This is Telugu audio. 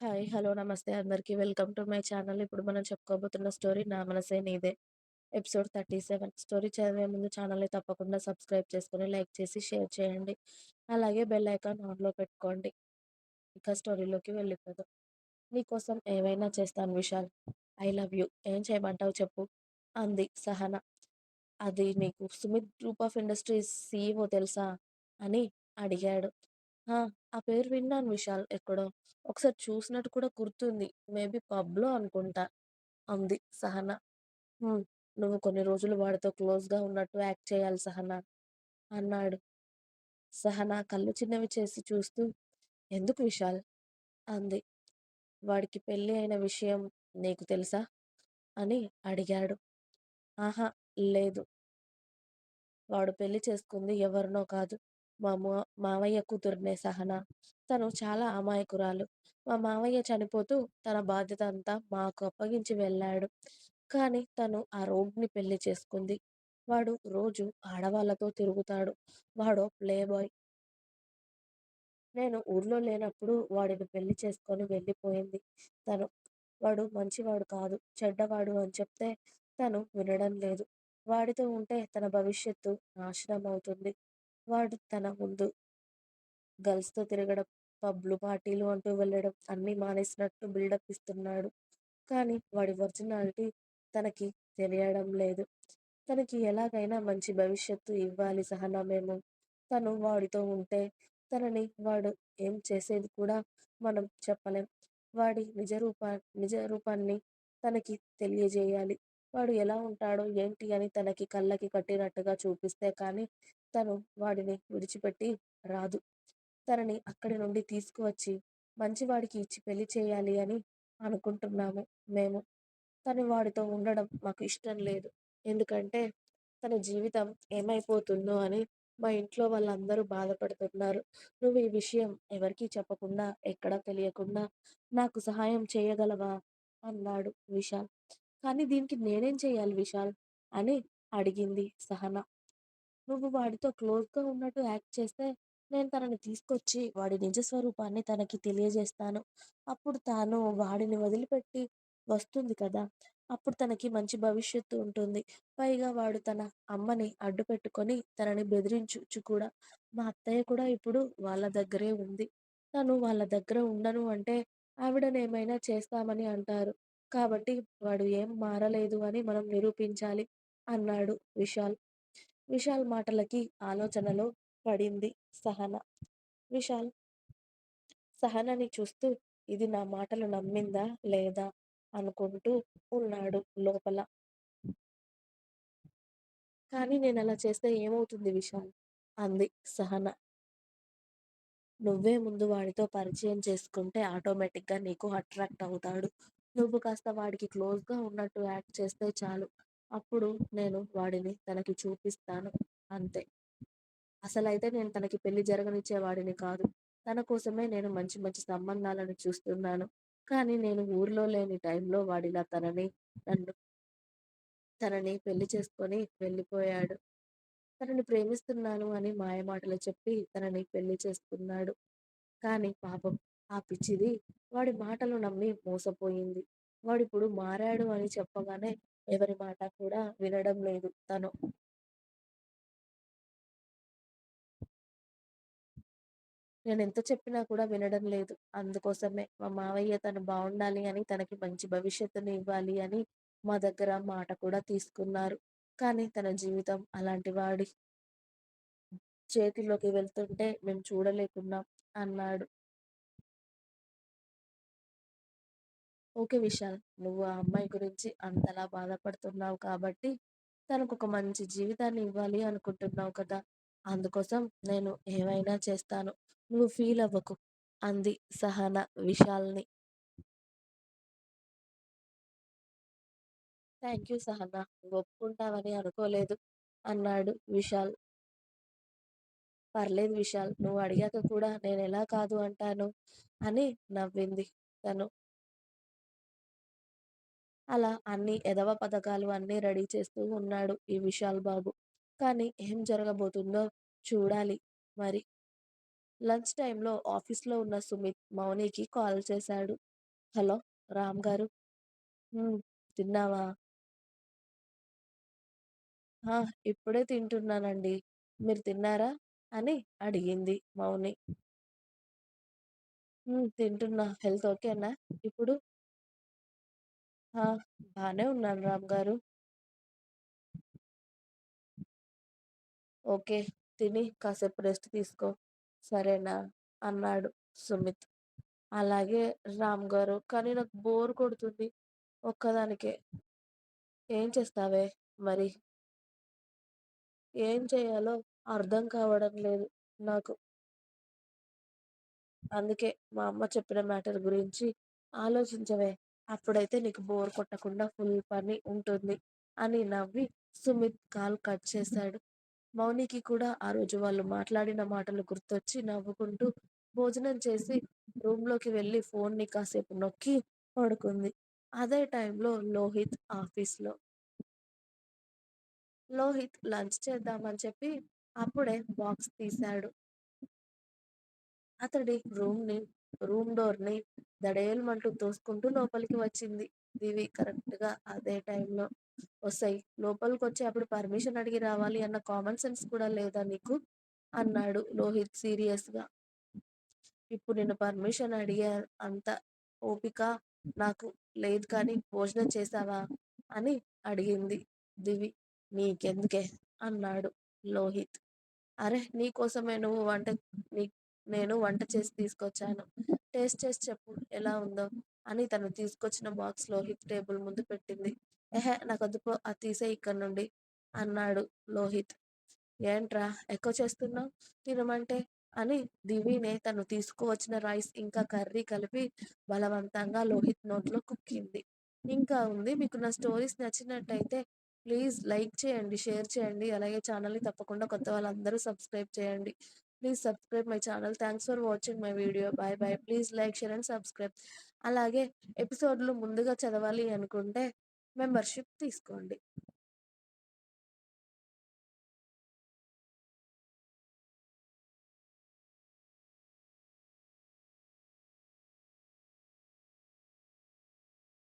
హాయ్. హలో. నమస్తే అందరికి. Welcome to my channel. ఇప్పుడు మనం చెప్పుకోబోతున్న స్టోరీ 'నా మనసే నీదే' ఎపిసోడ్ 37 స్టోరీ చదివే ముందు ఛానల్‌ని తప్పకుండా సబ్స్క్రైబ్ చేసుకొని, లైక్ చేసి, షేర్ చేయండి. అలాగే బెల్ ఐకాన్ ఆన్‌లో పెట్టుకోండి. ఇంకా స్టోరీలోకి వెళ్ళిపోదాం. నీకోసం ఏమైనా చేస్తాను విశాల్. I love you. ఏం చేయమంటావు చెప్పు అంది సహన. అది నీకు Sumit group of industries CEO తెలుసా? అని అడిగాడు. ఆ! పేరు విన్నాను విశాల్ ఎక్కడో. ఒకసారి చూసినట్టు కూడా గుర్తుంది. మేబీ పబ్‌లో అనుకుంటా అంది సహన. హ్మ్. నువ్వు కొన్ని రోజులు వాడితో క్లోజ్‌గా ఉన్నట్టు యాక్ట్ చేయాలి సహన అన్నాడు. సహన కళ్ళు చిన్నవి చేసి చూస్తూ ఎందుకు విశాల్? అంది. వాడికి పెళ్ళి అయిన విషయం నీకు తెలుసా? అని అడిగాడు. ఆహా! లేదు. వాడు పెళ్ళి చేసుకుంది ఎవరినో కాదు. మా మా మావయ్య కూతురినే సహన. తను చాలా అమాయకురాలు. మా మావయ్య చనిపోతూ తన బాధ్యత అంతా మాకు అప్పగించి వెళ్ళాడు. కానీ తను ఆ రోగ్‌ని పెళ్ళి చేసుకుంది. వాడు రోజూ ఆడవాళ్ళతో తిరుగుతాడు. వాడో ప్లేబాయ్. నేను ఊర్లో లేనప్పుడు వాడిని పెళ్ళి చేసుకొని వెళ్ళిపోయింది తను. వాడు మంచివాడు కాదు, చెడ్డవాడు అని చెప్తే తను వినడం లేదు. వాడితో ఉంటే తన భవిష్యత్తు నాశనం అవుతుంది. వాడు తన ముందు గర్ల్స్‌తో తిరగడం, పబ్‌లు, పార్టీలు అంటూ వెళ్ళడం అన్నీ మానేసినట్టు బిల్డప్ ఇస్తున్నాడు. కానీ వాడి ఒరిజినాలిటీ తనకి తెలియడం లేదు. తనకి ఎలాగైనా మంచి భవిష్యత్తు ఇవ్వాలి సహనమేమో తను వాడితో ఉంటే తనని వాడు ఏం చేసేది కూడా మనం చెప్పలేం. వాడి నిజ రూపా నిజ రూపాన్ని తనకి తెలియజేయాలి. వాడు ఎలా ఉంటాడో ఏంటి అని తనకి కళ్ళకి కట్టినట్టుగా చూపిస్తే కానీ తను వాడిని విడిచిపెట్టి రాదు. తనని అక్కడి నుండి తీసుకువచ్చి మంచివాడికి ఇచ్చి పెళ్ళి చేయాలి అని అనుకుంటున్నాము మేము. తను వాడితో ఉండడం మాకు ఇష్టం లేదు. ఎందుకంటే తన జీవితం ఏమైపోతుందో అని మా ఇంట్లో వాళ్ళందరూ బాధపడుతున్నారు. నువ్వు ఈ విషయం ఎవరికీ చెప్పకుండా, ఎక్కడా తెలియకుండా నాకు సహాయం చేయగలవా? అన్నాడు విశాల్. కానీ దీనికి నేనేం చేయాలి విశాల్? అని అడిగింది సహన. నువ్వు వాడితో క్లోజ్‌గా ఉన్నట్టు యాక్ట్ చేస్తే నేను తనని తీసుకొచ్చి వాడి నిజ స్వరూపాన్ని తనకి తెలియజేస్తాను. అప్పుడు తాను వాడిని వదిలిపెట్టి వస్తుంది కదా! అప్పుడు తనకి మంచి భవిష్యత్తు ఉంటుంది. పైగా వాడు తన అమ్మని అడ్డుపెట్టుకొని తనని బెదిరించు కూడా. మా అత్తయ్య కూడా ఇప్పుడు వాళ్ళ దగ్గరే ఉంది. తను వాళ్ళ దగ్గర ఉండను అంటే ఆవిడనేమైనా చేస్తామని అంటారు. కాబట్టి వాడు ఏం మారలేదు అని మనం నిరూపించాలి అన్నాడు విశాల్. విశాల్ మాటలకి ఆలోచనలో పడింది సహన. విశాల్ సహనని చూస్తూ ఇది నా మాటలు నమ్మిందా లేదా అనుకుంటూ ఉన్నాడు లోపల. కానీ నేను అలా చేస్తే ఏమవుతుంది విశాల్? అంది సహన. నువ్వే ముందు వాడితో పరిచయం చేసుకుంటే ఆటోమేటిక్‌గా నీకు అట్రాక్ట్ అవుతాడు. నువ్వు కాస్త వాడికి క్లోజ్‌గా ఉన్నట్టు యాక్ట్ చేస్తే చాలు. అప్పుడు నేను వాడిని తనకి చూపిస్తాను అంతే. అసలైతే నేను తనకి పెళ్ళి జరగనిచ్చేవాడిని కాదు. తన కోసమే నేను మంచి మంచి సంబంధాలను చూస్తున్నాను. కానీ నేను ఊర్లో లేని టైంలో వాడిలా తనని, నన్ను తనని పెళ్ళి చేసుకొని వెళ్ళిపోయాడు. తనని ప్రేమిస్తున్నాను అని మాయమాటలు చెప్పి తనని పెళ్ళి చేసుకున్నాడు. కానీ పాపం ఆ పిచ్చిది వాడి మాటలు నమ్మి మోసపోయింది. వాడిప్పుడు మారాడు అని చెప్పగానే ఎవరి మాట కూడా వినడం లేదు తను. నేను ఎంత చెప్పినా కూడా వినడం లేదు. అందుకోసమే మా మావయ్య తను బాగుండాలి అని, తనకి మంచి భవిష్యత్తుని ఇవ్వాలి అని మా దగ్గర మాట కూడా తీసుకున్నారు. కానీ తన జీవితం అలాంటి వాడి చేతిలోకి వెళ్తుంటే మేము చూడలేకున్నాం అన్నాడు. ఓకే విశాల్. నువ్వు ఆ అమ్మాయి గురించి అంతలా బాధపడుతున్నావు కాబట్టి తనకు ఒక మంచి జీవితాన్ని ఇవ్వాలి అనుకుంటున్నావు కదా! అందుకోసం నేను ఏమైనా చేస్తాను. నువ్వు ఫీల్ అవ్వకు అంది సహన విశాల్‌ని. Thank you సహన. ఒప్పుకుంటావని అనుకోలేదు అన్నాడు విశాల్. పర్లేదు విశాల్. నువ్వు అడిగాక కూడా నేను ఎలా కాదు అంటాను అని నవ్వింది తను. అలా అన్ని ఎదవ పథకాలు అన్నీ రెడీ చేస్తూ ఉన్నాడు ఈ విశాల్ బాబు. కానీ ఏం జరగబోతుందో చూడాలి మరి. లంచ్ టైంలో ఆఫీస్‌లో ఉన్న సుమిత్ మౌనికి కాల్ చేశాడు. హలో! రామ్ గారు. తిన్నావా? ఇప్పుడే తింటున్నానండి. మీరు తిన్నారా? అని అడిగింది మౌని. తింటున్నా. హెల్త్ ఓకేనా ఇప్పుడు? ఆ! బానే ఉన్నాను రామ్ గారు. ఓకే. తిని కాసేపు రెస్ట్ తీసుకో. సరేనా? అన్నాడు సుమిత్. అలాగే రామ్ గారు. కానీ నాకు బోర్ కొడుతుంది ఒక్కదానికే. ఏం చేస్తావే మరి? ఏం చేయాలో అర్థం కావడం లేదు నాకు. అందుకే మా అమ్మ చెప్పిన మ్యాటర్ గురించి ఆలోచించవే. అప్పుడైతే నీకు బోర్ కొట్టకుండా ఫుల్ పని ఉంటుంది అని నవ్వి సుమిత్ కాల్ కట్ చేశాడు. మౌనికి కూడా ఆ రోజు వాళ్ళు మాట్లాడిన మాటలు గుర్తొచ్చి నవ్వుకుంటూ భోజనం చేసి రూమ్‌లోకి ఫోన్ ఫోన్‌ని కాసేపు నొక్కి పడుకుంది. అదే టైంలో లోహిత్ ఆఫీస్‌లో. లోహిత్ లంచ్ చేద్దామని చెప్పి అప్పుడే బాక్స్ తీశాడు. అతడి రూమ్‌ని రూమ్ డోర్‌ని దడేల్‌మంటూ తోసుకుంటూ లోపలికి వచ్చింది దివి కరెక్ట్‌గా అదే టైంలో. వస్తాయి లోపలికి వచ్చే అప్పుడు పర్మిషన్ అడిగి రావాలి అన్న కామన్ సెన్స్ కూడా లేదా నీకు? అన్నాడు లోహిత్ సీరియస్‌గా. ఇప్పుడు నేను పర్మిషన్ అడిగే అంత ఓపిక నాకు లేదు కానీ భోజనం చేశావా? అని అడిగింది దివి. నీకెందుకే? అన్నాడు లోహిత్. అరె! నీకోసమే నువ్వు వంట నీ నేను వంట చేసి తీసుకొచ్చాను. టేస్ట్ చేసి చెప్పు ఎలా ఉందో? అని తను తీసుకొచ్చిన బాక్స్ లోహిత్ టేబుల్ ముందు పెట్టింది. ఎహె! నాకొద్దు పో అది తీసేయ్ ఇక్కడి నుండి అన్నాడు లోహిత్. ఏంట్రా ఎక్కువ చేస్తున్నావ్ తినమంటే అని దివినే తను తీసుకువచ్చిన రైస్ ఇంకా కర్రీ కలిపి బలవంతంగా లోహిత్ నోట్లో కుక్కింది. ఇంకా ఉంది మీకు నా స్టోరీస్ నచ్చినట్టయితే ప్లీజ్ లైక్ చేయండి, షేర్ చేయండి. అలాగే ఛానల్‌ని తప్పకుండా కొత్త వాళ్ళందరూ సబ్స్క్రైబ్ చేయండి. Please subscribe my channel. Thanks for watching my video. Bye bye. Please like, share and subscribe. అలాగే ఎపిసోడ్‌లు ముందుగా చదవాలి అనుకుంటే మెంబర్‌షిప్ తీసుకోండి.